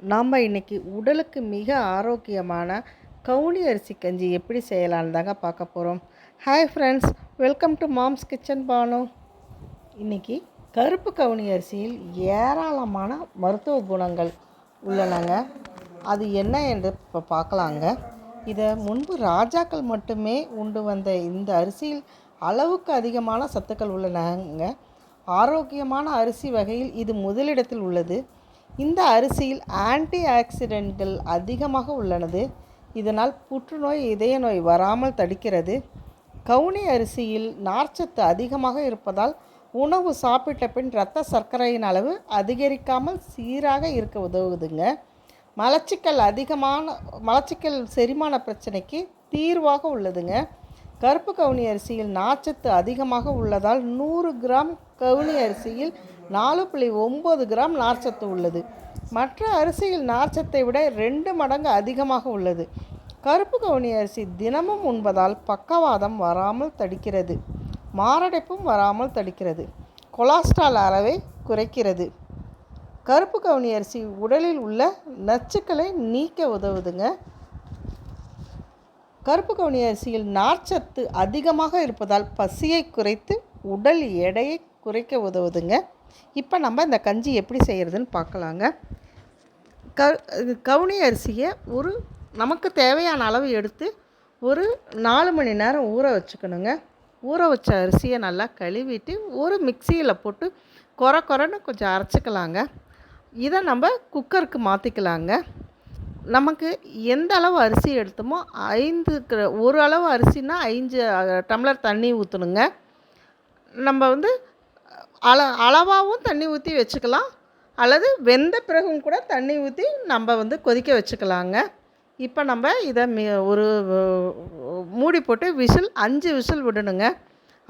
நாம் இன்னைக்கு உடலுக்கு மிக ஆரோக்கியமான கவுனி அரிசி கஞ்சி எப்படி செய்யலான்னு தாங்க பார்க்க போகிறோம் hi friends welcome to mom's kitchen Banu. இன்னைக்கு கருப்பு கவுனி அரிசியில் ஏராளமான மருத்துவ குணங்கள் உள்ளனங்க. அது என்ன என்று இப்போ பார்க்கலாங்க. இதை முன்பு ராஜாக்கள் மட்டுமே உண்டு வந்த இந்த அரிசியில் அளவுக்கு அதிகமான சத்துக்கள் உள்ளனங்க. ஆரோக்கியமான அரிசி வகையில் இது முதலிடத்தில் உள்ளது. இந்த அரிசியில் ஆன்டி ஆக்சிடென்ட்கள் அதிகமாக உள்ளனது. இதனால் புற்றுநோய் இதய நோய் வராமல் தடுக்கிறது. கவுனி அரிசியில் நார்ச்சத்து அதிகமாக இருப்பதால் உணவு சாப்பிட்ட பின் இரத்த சர்க்கரையின் அளவு அதிகரிக்காமல் சீராக இருக்க உதவுதுங்க. மலச்சிக்கல் அதிகமான மலச்சிக்கல் செரிமான பிரச்சனைக்கு தீர்வாக உள்ளதுங்க. கருப்பு கவுனி அரிசியில் நார்ச்சத்து அதிகமாக உள்ளதால் நூறு கிராம் கவுனி அரிசியில் நாலு புள்ளி ஒம்பது கிராம் நார்ச்சத்து உள்ளது. மற்ற அரிசியில் நார்ச்சத்தை விட ரெண்டு மடங்கு அதிகமாக உள்ளது. கருப்பு கவுனி அரிசி தினமும் உண்பதால் பக்கவாதம் வராமல் தடுக்கிறது. மாரடைப்பும் வராமல் தடுக்கிறது. கொலஸ்ட்ரால் அளவை குறைக்கிறது. கருப்பு கவுனி அரிசி உடலில் உள்ள நச்சுக்களை நீக்க உதவுதுங்க. கருப்பு கவுனி அரிசியில் நார்ச்சத்து அதிகமாக இருப்பதால் பசியை குறைத்து உடல் எடையை குறைக்க உதவுதுங்க. இப்போ நம்ம இந்த கஞ்சி எப்படி செய்கிறதுன்னு பார்க்கலாங்க. க இது கவுனி அரிசியை ஒரு நமக்கு தேவையான அளவு எடுத்து ஒரு நாலு மணி நேரம் ஊற வச்சுக்கணுங்க. ஊற வச்ச அரிசியை நல்லா கழுவிட்டு ஒரு மிக்சியில் போட்டு குறை குறைன்னு கொஞ்சம் அரைச்சிக்கலாங்க. இதை நம்ம குக்கருக்கு மாற்றிக்கலாங்க நமக்கு எந்த அளவு அரிசி எடுத்தோமோ ஐந்து ஒரு அளவு அரிசினா ஐந்து டம்ளர் தண்ணி ஊற்றணுங்க நம்ம வந்து அள அளவாகவும் தண்ணி ஊற்றி வச்சுக்கலாம். அல்லது வெந்த பிறகும் கூட தண்ணி ஊற்றி நம்ம வந்து கொதிக்க வச்சுக்கலாங்க. இப்போ நம்ம இதை மி ஒரு மூடி போட்டு விசில் அஞ்சு விசில் விடணுங்க.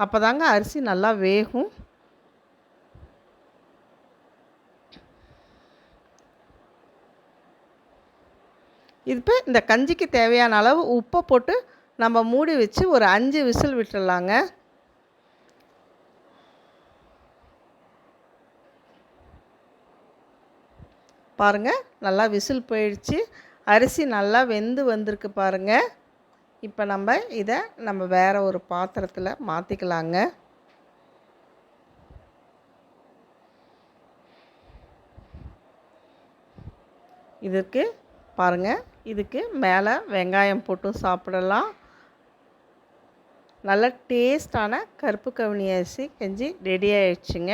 அப்போ தாங்க அரிசி நல்லா வேகும். இப்போ இந்த கஞ்சிக்கு தேவையான அளவு உப்பை போட்டு நம்ம மூடி வச்சு ஒரு அஞ்சு விசில் விட்டுடலாங்க. பாருங்கள் நல்லா விசில் போயிடுச்சு. அரிசி நல்லா வெந்து வந்திருக்கு பாருங்கள் இப்போ நம்ம இதை நம்ம வேறு ஒரு பாத்திரத்தில் மாற்றிக்கலாங்க இதுக்கு பாருங்கள் இதுக்கு மேலே வெங்காயம் போட்டும் சாப்பிடலாம். நல்ல டேஸ்டான கருப்பு கவுனி அரிசி கஞ்சி ரெடி ஆயிடுச்சுங்க.